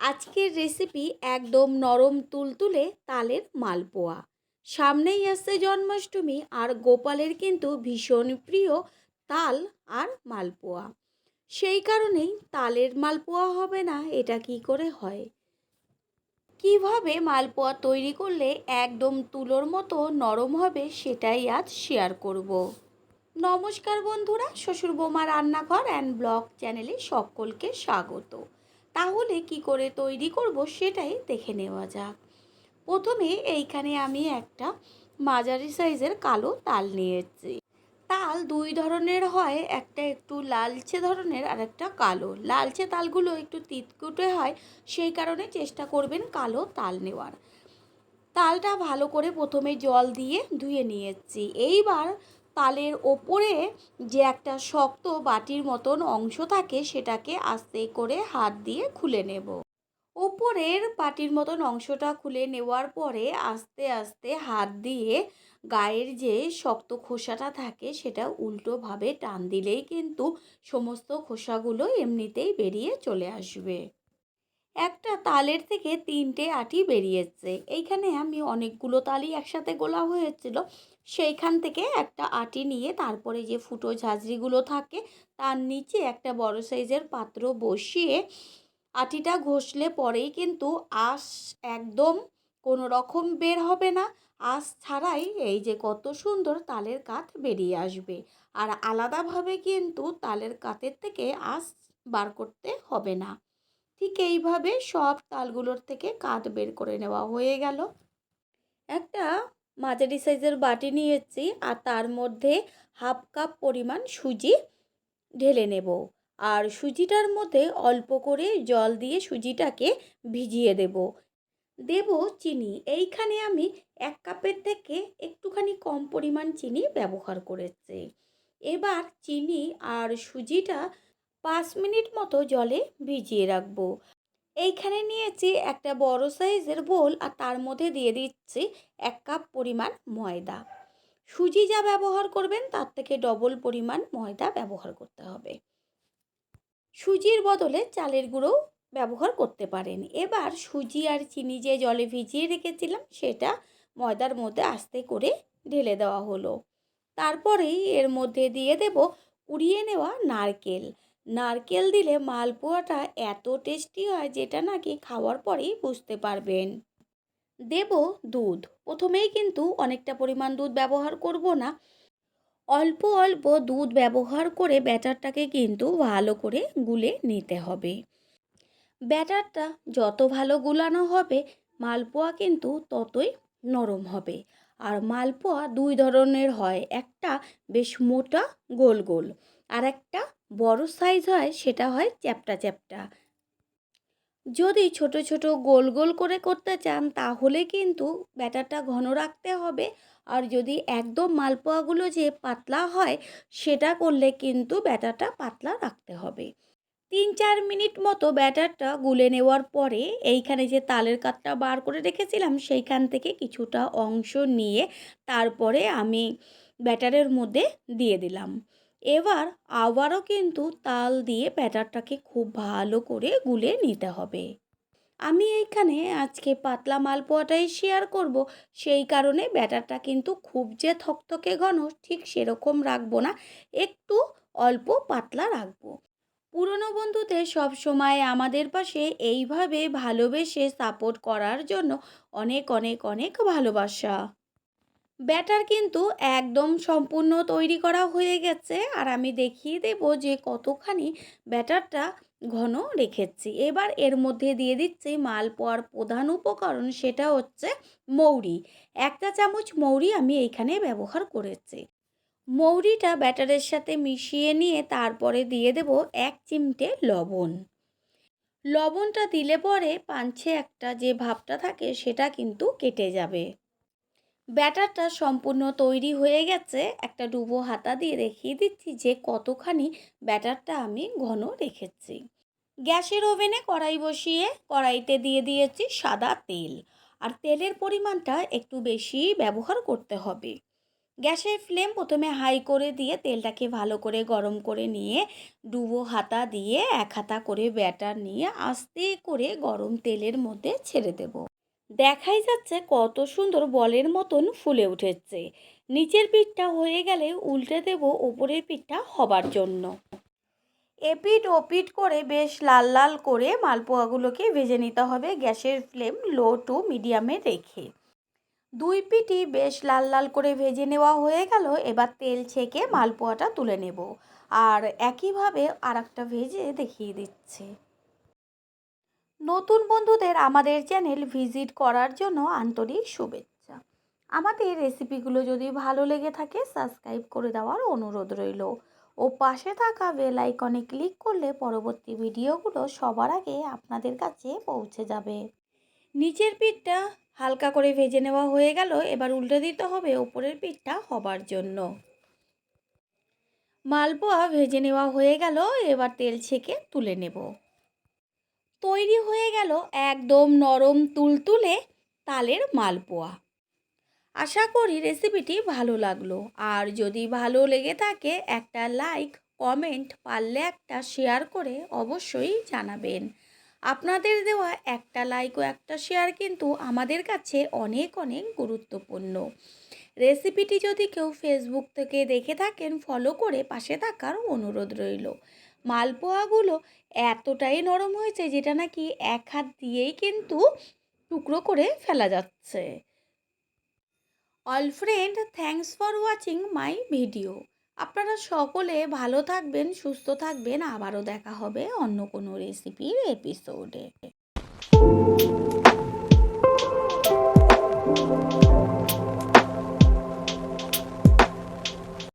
আজকের রেসিপি একদম নরম তুলতুলে তালের মালপোয়া। সামনেই আসছে জন্মাষ্টমী আর গোপালের কিন্তু ভীষণ প্রিয় তাল আর মালপোয়া। সেই কারণেই তালের মালপোয়া হবে না, এটা কি করে হয়? কীভাবে মালপোয়া তৈরি করলে একদম তুলোর মতো নরম হবে সেটাই আজ শেয়ার করব। নমস্কার বন্ধুরা শ্বশুর বোমা রান্নাঘর অ্যান্ড ব্লগ চ্যানেলে সকলকে স্বাগত। তাহলে কি করে তৈরি করব সেটাই দেখে নেওয়া যাক। প্রথমে এইখানে আমি একটা মাঝারি সাইজের কালো তাল নিয়েছি। তাল দুই ধরনের হয়, একটা একটু লালচে ধরনের আর একটা কালো। লালচে তালগুলো একটু তিতকুটে হয়, সেই কারণে চেষ্টা করবেন কালো তাল নেওয়ার। তালটা ভালো করে প্রথমে জল দিয়ে ধুয়ে নিয়েছি। এইবার তালের ওপরে যে একটা শক্ত বাটির মতন অংশ থাকে, সেটাকে আস্তে করে হাত দিয়ে খুলে নেব। ওপরের বাটির মতন অংশটা খুলে নেওয়ার পরে আস্তে আস্তে হাত দিয়ে গায়ের যে শক্ত খোসাটা থাকে, সেটা উল্টোভাবে টান দিলেই কিন্তু সমস্ত খোসাগুলো এমনিতেই বেরিয়ে চলে আসবে। একটা তালের থেকে তিনটে আটি বেরিয়েছে। এইখানে আমি অনেকগুলো তালই একসাথে গোলা হয়েছিল। সেইখান থেকে একটা আটি নিয়ে তারপরে যে ফুটো ঝাঁঝরিগুলো থাকে, তার নিচে একটা বড় সাইজের পাত্র বসিয়ে আটিটা ঘষলে পরেই কিন্তু আঁশ একদম কোনো রকম বের হবে না। আঁশ ছাড়াই এই যে কত সুন্দর তালের কাঠ বেরিয়ে আসবে। আর আলাদাভাবে কিন্তু তালের কাঠের থেকে আঁশ বার করতে হবে না। ঠিক এইভাবে সব তালগুলোর থেকে কাঠ বের করে নেওয়া হয়ে গেল। একটা মাঝারি সাইজের বাটি নিয়েছি আর তার মধ্যে হাফ কাপ পরিমাণ সুজি ঢেলে নেব। আর সুজিটার মধ্যে অল্প করে জল দিয়ে সুজিটাকে ভিজিয়ে দেব। দেব চিনি। এইখানে আমি এক কাপের থেকে একটুখানি কম পরিমাণ চিনি ব্যবহার করেছি। এবার চিনি আর সুজিটা পাঁচ মিনিট মতো জলে ভিজিয়ে রাখব। এইখানে নিয়েছি একটা বড় সাইজের বোল আর তার মধ্যে দিয়ে দিচ্ছি এক কাপ পরিমাণ ময়দা। সুজি যা ব্যবহার করবেন তার থেকে ডবল পরিমাণ ময়দা ব্যবহার করতে হবে। সুজির বদলে চালের গুঁড়ো ব্যবহার করতে পারেন। এবার সুজি আর চিনি যে জলে ভিজিয়ে রেখেছিলাম সেটা ময়দার মধ্যে আস্তে করে ঢেলে দেওয়া হলো। তারপরেই এর মধ্যে দিয়ে দেব উড়িয়ে নেওয়া নারকেল। নারকেল দিলে মালপোয়াটা এত টেস্টি হয় যেটা নাকি খাওয়ার পরেই বুঝতে পারবেন। দেব দুধ। প্রথমেই কিন্তু অনেকটা পরিমাণ দুধ ব্যবহার করব না। অল্প অল্প দুধ ব্যবহার করে ব্যাটারটাকে কিন্তু ভালো করে গুলে নিতে হবে। ব্যাটারটা যত ভালো গুলানো হবে, মালপোয়া কিন্তু ততই নরম হবে। আর মালপোয়া দুই ধরনের হয়। একটা বেশ মোটা গোল গোল। আর একটা বড় সাইজ হয়, সেটা হয় চ্যাপটা চ্যাপটা। যদি ছোট ছোট গোল গোল করে করতে চান, তাহলে কিন্তু ব্যাটারটা ঘন রাখতে হবে। আর যদি একদম মালপোয়াগুলো যে পাতলা হয়, সেটা করলে কিন্তু ব্যাটারটা পাতলা রাখতে হবে। তিন, চার মিনিট মতো ব্যাটারটা গুলে নেওয়ার পরে এইখানে যে তালের কাতটা বার করে রেখেছিলাম, সেইখান থেকে কিছুটা অংশ নিয়ে তারপরে আমি ব্যাটারের মধ্যে দিয়ে দিলাম। এবার আবারও কিন্তু তাল দিয়ে ব্যাটারটাকে খুব ভালো করে গুলে নিতে হবে। আমি এইখানে আজকে পাতলা মালপোয়াটাই শেয়ার করব। সেই কারণে ব্যাটারটা কিন্তু খুব যে থকথকে ঘন, ঠিক সেরকম রাখব না, একটু অল্প পাতলা রাখব। পুরনো বন্ধুদের সব সময় আমাদের পাশে এইভাবে ভালোবেসে সাপোর্ট করার জন্য অনেক অনেক অনেক ভালোবাসা। ব্যাটার কিন্তু একদম সম্পূর্ণ তৈরি করা হয়ে গেছে। আর আমি দেখিয়ে দেব যে কতখানি ব্যাটারটা ঘন রেখেছি। এবার এর মধ্যে দিয়ে দিচ্ছি মালপোয়ার প্রধান উপকরণ, সেটা হচ্ছে মৌরি। একটা চামচ মৌরি আমি এইখানে ব্যবহার করেছি। মৌরিটা ব্যাটারের সাথে মিশিয়ে নিয়ে তারপরে দিয়ে দেব এক চিমটে লবণ। লবণটা দিলে পরে পাঞ্ছে একটা যে ভাবটা থাকে, সেটা কিন্তু কেটে যাবে। ব্যাটারটা সম্পূর্ণ তৈরি হয়ে গেছে। একটা ডুবো হাতা দিয়ে দেখিয়ে দিচ্ছি যে কতখানি ব্যাটারটা আমি ঘন রেখেছি। গ্যাসের ওভেনে কড়াই বসিয়ে কড়াইতে দিয়ে দিয়েছি সাদা তেল। আর তেলের পরিমাণটা একটু বেশি ব্যবহার করতে হবে। গ্যাসের ফ্লেম প্রথমে হাই করে দিয়ে তেলটাকে ভালো করে গরম করে নিয়ে ডুবো হাতা দিয়ে এক হাতা করে ব্যাটার নিয়ে আস্তে করে গরম তেলের মধ্যে ছেড়ে দেব। দেখাই যাচ্ছে কত সুন্দর বলের মতন ফুলে উঠেছে। নিচের পিঠটা হয়ে গেলে উল্টে দেব ওপরের পিঠটা হবার জন্য। এপিট ওপিট করে বেশ লাল লাল করে মালপোয়াগুলোকে ভেজে নিতে হবে গ্যাসের ফ্লেম লো টু মিডিয়ামে রেখে। দুই পিঠি বেশ লাল লাল করে ভেজে নেওয়া হয়ে গেল, এবার তেল ছেঁকে মালপোয়াটা তুলে নেব। আর একইভাবে আর একটা ভেজে দেখিয়ে দিচ্ছে। নতুন বন্ধুদের আমাদের চ্যানেল ভিজিট করার জন্য আন্তরিক শুভেচ্ছা। আমাদের রেসিপিগুলো যদি ভালো লেগে থাকে, সাবস্ক্রাইব করে দেওয়ার অনুরোধ রইল। ও পাশে থাকা বেল আইকনে ক্লিক করলে পরবর্তী ভিডিওগুলো সবার আগে আপনাদের কাছে পৌঁছে যাবে। নিচের পিঠটা হালকা করে ভেজে নেওয়া হয়ে গেল, এবার উল্টে দিতে হবে ওপরের পিঠটা হবার জন্য। মালপোয়া ভেজে নেওয়া হয়ে গেল, এবার তেল ছেঁকে তুলে নেব। তৈরি হয়ে গেল একদম নরম তুলতুলে তালের মালপোয়া। আশা করি রেসিপিটি ভালো লাগল। আর যদি ভালো লেগে থাকে, একটা লাইক, কমেন্ট পারলে একটা শেয়ার করে অবশ্যই জানাবেন। আপনাদের দেওয়া একটা লাইক ও একটা শেয়ার কিন্তু আমাদের কাছে অনেক অনেক গুরুত্বপূর্ণ। রেসিপিটি যদি কেউ ফেসবুক থেকে দেখে থাকেন ফলো করে পাশে থাকার অনুরোধ রইল। মালপোয়াগুলো এতটাই নরম হয়েছে যেটা নাকি এক হাত দিয়েই কিন্তু টুকরো করে ফেলা যাচ্ছে। All friend thanks for watching my video. আপনারা সকলে ভালো থাকবেন, সুস্থ থাকবেন। আবারও দেখা হবে অন্য কোনো রেসিপির এপিসোডে।